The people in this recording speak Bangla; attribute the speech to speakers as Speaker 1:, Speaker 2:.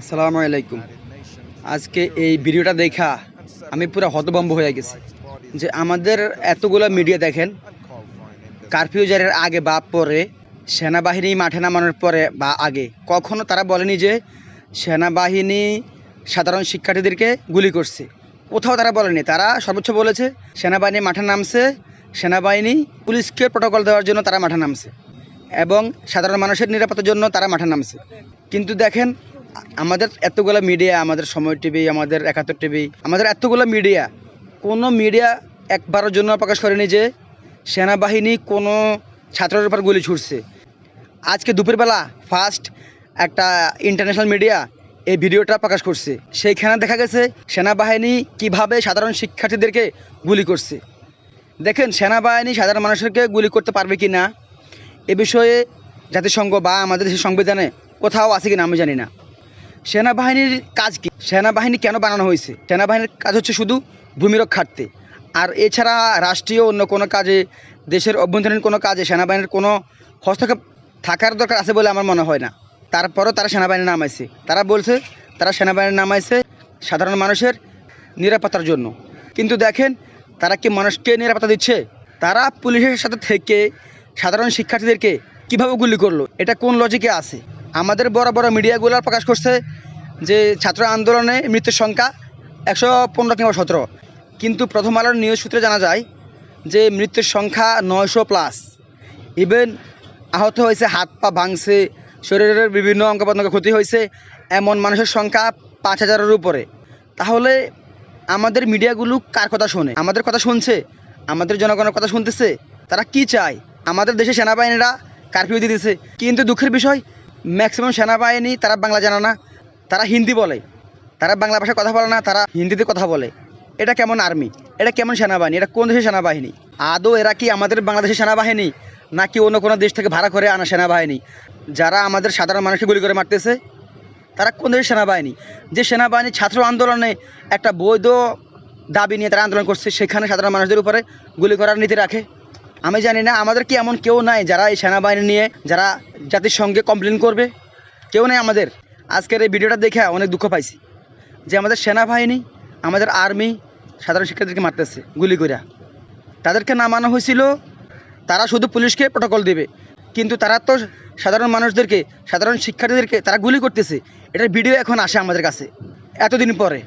Speaker 1: আসসালামু আলাইকুম। আজকে এই ভিডিওটা দেখা আমি পুরো হতভম্ব হয়ে গেছি। যে আমাদের এতগুলো মিডিয়া দেখেন কারফিউ জারির আগে বা পরে, সেনাবাহিনী মাঠে নামানোর পরে বা আগে, কখনো তারা বলেনি যে সেনাবাহিনী সাধারণ শিক্ষার্থীদেরকে গুলি করছে। কোথাও তারা বলেনি, তারা সর্বোচ্চ বলেছে সেনাবাহিনী মাঠে নামছে, সেনাবাহিনী পুলিশকে প্রোটোকল দেওয়ার জন্য তারা মাঠে নামছে এবং সাধারণ মানুষের নিরাপত্তার জন্য তারা মাঠে নামছে। কিন্তু দেখেন আমাদের এতগুলো মিডিয়া আমাদের সময় টিভি আমাদের একাত্তর টিভি আমাদের এতগুলো মিডিয়া কোনো মিডিয়া একবারের জন্য প্রকাশ করেনি যে সেনাবাহিনী কোনো ছাত্রের উপর গুলি ছুটছে আজকে দুপুরবেলা ফার্স্ট একটা ইন্টারন্যাশনাল মিডিয়া এই ভিডিওটা প্রকাশ করছে। সেইখানে দেখা গেছে সেনাবাহিনী কীভাবে সাধারণ শিক্ষার্থীদেরকে গুলি করছে। দেখেন, সেনাবাহিনী সাধারণ মানুষকে গুলি করতে পারবে কি না এ বিষয়ে জাতিসংঘ বা আমাদের দেশের সংবিধানে কোথাও আছে কিনা আমি জানি না। সেনাবাহিনীর কাজ কি? সেনাবাহিনী কেন বানানো হয়েছে? সেনাবাহিনীর কাজ হচ্ছে শুধু ভূমিরক্ষার্থে আর এছাড়া রাষ্ট্রীয় অন্য কোনো কাজে, দেশের অভ্যন্তরীণ কোনো কাজে সেনাবাহিনীর কোনো হস্তক্ষেপ থাকার দরকার আছে বলে আমার মনে হয় না। তারপরও তারা সেনাবাহিনী নামাইছে তারা বলছে, তারা সেনাবাহিনী নামাইছে সাধারণ মানুষের নিরাপত্তার জন্য। কিন্তু দেখেন, তারা কি মানুষকে নিরাপত্তা দিচ্ছে? তারা পুলিশের সাথে থেকে সাধারণ শিক্ষার্থীদেরকে কীভাবে গুলি করল? এটা কোন লজিকে আছে? আমাদের বড় বড় মিডিয়াগুলো প্রকাশ করছে যে ছাত্র আন্দোলনে মৃত্যুর সংখ্যা একশো পনেরো কিংবা সতেরো। কিন্তু প্রথম আলোর নিউজ সূত্রে জানা যায় যে মৃত্যুর সংখ্যা নয়শো প্লাস ইভেন আহত হয়েছে, হাত পা ভাঙছে, শরীরের বিভিন্ন অঙ্গ প্রত্যঙ্গ ক্ষতি হয়েছে, এমন মানুষের সংখ্যা পাঁচ হাজারের উপরে। তাহলে আমাদের মিডিয়াগুলো কার কথা শোনে? আমাদের কথা শুনছে? আমাদের জনগণের কথা শুনতেছে? তারা কি চায়? আমাদের দেশে সেনাবাহিনীরা কারফিউ দিয়ে দিছে কিন্তু দুঃখের বিষয় ম্যাক্সিমাম সেনাবাহিনী, তারা বাংলা জানে না, তারা হিন্দি বলে। তারা বাংলা ভাষায় কথা বলে না, তারা হিন্দিতে কথা বলে। এটা কেমন আর্মি এটা কেমন সেনাবাহিনী? এটা কোন দেশের সেনাবাহিনী? আদৌ এরা কি আমাদের বাংলাদেশের সেনাবাহিনী, নাকি অন্য কোনো দেশ থেকে ভাড়া করে আনা সেনাবাহিনী? যারা আমাদের সাধারণ মানুষকে গুলি করে মারতেছে, তারা কোন দেশের সেনাবাহিনী? যে সেনাবাহিনী ছাত্র আন্দোলনে একটা বৈধ দাবি নিয়ে তারা আন্দোলন করছে, সেখানে সাধারণ মানুষদের উপরে গুলি করার নীতি রাখে। আমি জানি না, আমাদের কি এমন কেউ নাই যারা এই সেনাবাহিনী নিয়ে, যারা জাতিসংঘে কমপ্লেন করবে? কেউ নেই আমাদের। আজকের এই ভিডিওটা দেখে অনেক দুঃখ পাইছি যে আমাদের সেনাবাহিনী, আমাদের আর্মি সাধারণ শিক্ষার্থীদেরকে মারতেছে, গুলি করে তাদেরকে নামানো হয়েছিল, তারা শুধু পুলিশকে প্রোটোকল দেবে। কিন্তু তারা তো সাধারণ মানুষদেরকে, সাধারণ শিক্ষার্থীদেরকে তারা গুলি করতেছে। এটার ভিডিও এখন আসে আমাদের কাছে, এতদিন পরে।